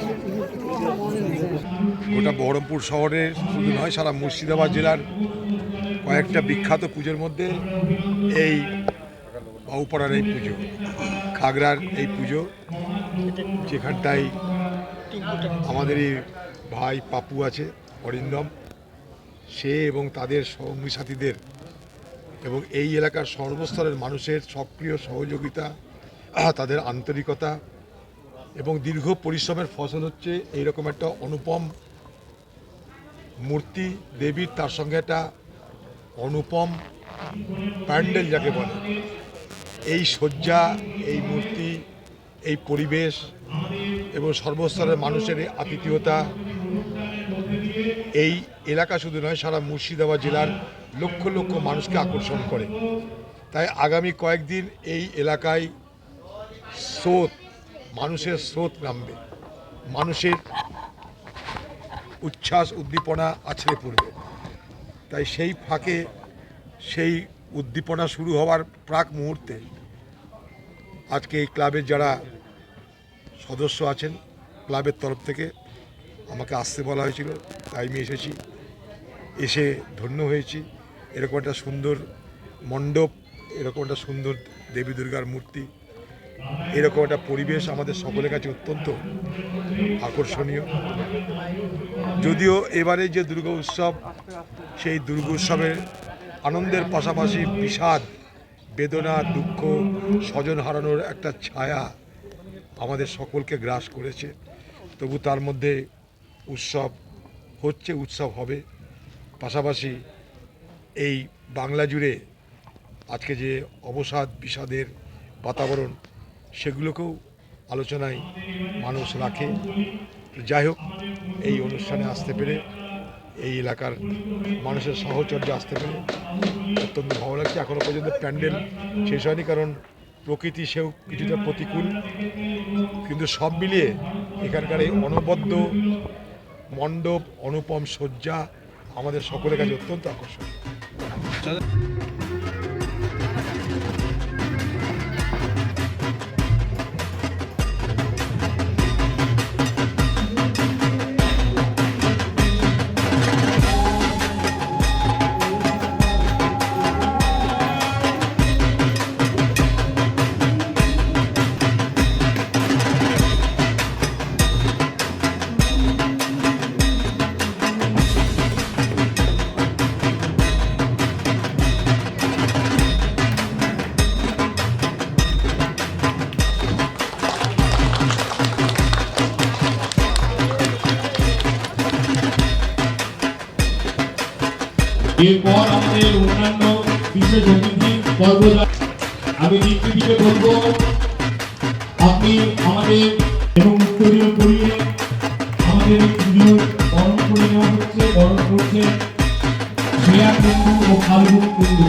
Gracias. Anandpur শহরের শুধু নয়, সারা মুর্শিদাবাদ জেলার কয়েকটা বিখ্যাত পুজোর মধ্যে এই বাউপাড়ার এই পুজো, খাগড়ার এই পুজো, যেখানটায় আমাদেরই ভাই পাপু আছে, অরিন্দম, সে এবং তাদের সঙ্গী সাথীদের এবং এই এলাকার সর্বস্তরের মানুষের সক্রিয় সহযোগিতা, তাদের আন্তরিকতা এবং দীর্ঘ পরিশ্রমের ফসল হচ্ছে এইরকম একটা অনুপম মূর্তি। দেবীর তার সঙ্গে একটা অনুপম প্যান্ডেল যাকে বলে। এই শয্যা, এই মূর্তি, এই পরিবেশ এবং সর্বস্তরের মানুষের এই আতিথেয়তা। এই এলাকা শুধু নয়, সারা মুর্শিদাবাদ জেলার লক্ষ লক্ষ মানুষকে আকর্ষণ করে। তাই আগামী কয়েকদিন এই এলাকায় স্রোত মানুষের স্রোত নামবে। মানুষের উচ্ছ্বাস, উদ্দীপনা আছড়ে পড়বে। তাই সেই ফাঁকে সেই উদ্দীপনা শুরু হওয়ার প্রাক মুহূর্তে আজকে এই ক্লাবের যারা সদস্য আছেন, ক্লাবের তরফ থেকে আমাকে আসতে বলা হয়েছিল। তাই আমি এসেছি। এসে ধন্য হয়েছি। এরকম একটা সুন্দর মণ্ডপ, এরকম একটা সুন্দর দেবী দুর্গার মূর্তি এরকম একটা পরিবেশ আমাদের সকলের কাছে অত্যন্ত আকর্ষণীয়। যদিও এবারে যে দুর্গা উৎসব, সেই দুর্গা উৎসবের আনন্দের পাশাপাশি বিষাদ, বেদনা, দুঃখ, স্বজন হারানোর একটা ছায়া আমাদের সকলকে গ্রাস করেছে। তবু তার মধ্যে উৎসব হচ্ছে, উৎসব হবে। পাশাপাশি এই বাংলা জুড়ে আজকে যে অবসাদ, বিষাদের বাতাবরণ সেগুলোকেও আলোচনায় মানুষ রাখে। যাই হোক, এই অনুষ্ঠানে আসতে পেরে এই এলাকার মানুষের সাহচর্যে আসতে পেরে অত্যন্ত ভালো লাগছে। এখনও পর্যন্ত প্যান্ডেল শেষ হয়নি, কারণ প্রকৃতি সেও কিছুটা প্রতিকূল। কিন্তু সব মিলিয়ে এখানকার এই অনবদ্য মণ্ডপ, অনুপম শয্যা আমাদের সকলের কাছে অত্যন্ত আকর্ষণীয়। এরপর আমাদের অন্যান্য বিশেষ অতিথি কর্মজা আমি দীপ্তিকে বলব, আপনি আমাদের এবং উত্তরীয় করিয়ে আমাদের পুজো বরণ করে নেওয়া হচ্ছে বরণ করছে শ্রেয়া কুণ্ডু ও ফাল্গুন কুণ্ডু